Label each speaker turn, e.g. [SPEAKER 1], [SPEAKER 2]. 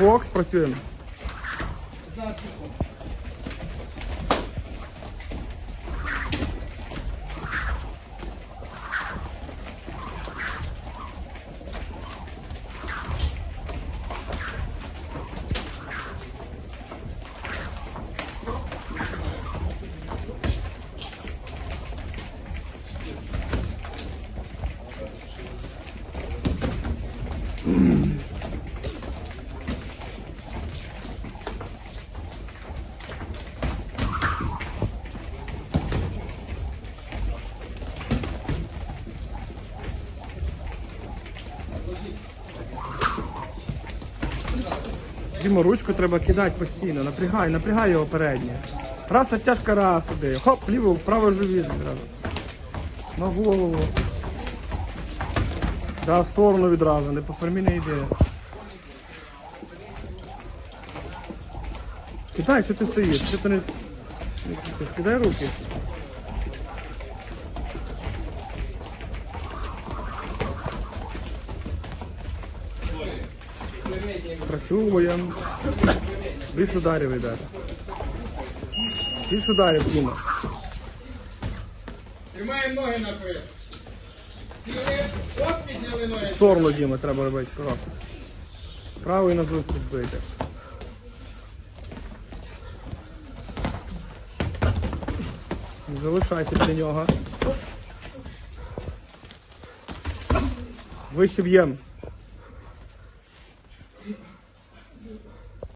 [SPEAKER 1] бокс, працюємо. Дімо, ручку треба кидати постійно. Напрягай, напрягай його переднє. Раз оттяжка, раз туди. Хоп, ліво, вправо живіт відразу. На голову. Да, в сторону відразу, не по формі не йде. Кидай, що ти стоїш? Що ти не? Кидай руки. Працюємо. Більш ударів йде. Більш ударів, Діма.
[SPEAKER 2] Тримаємо ноги наперед. Оп, підняли ноги.
[SPEAKER 1] Сторону, Діма, треба робити крок. Правий на зустріч бити. Залишайся для нього. Вище б'єм.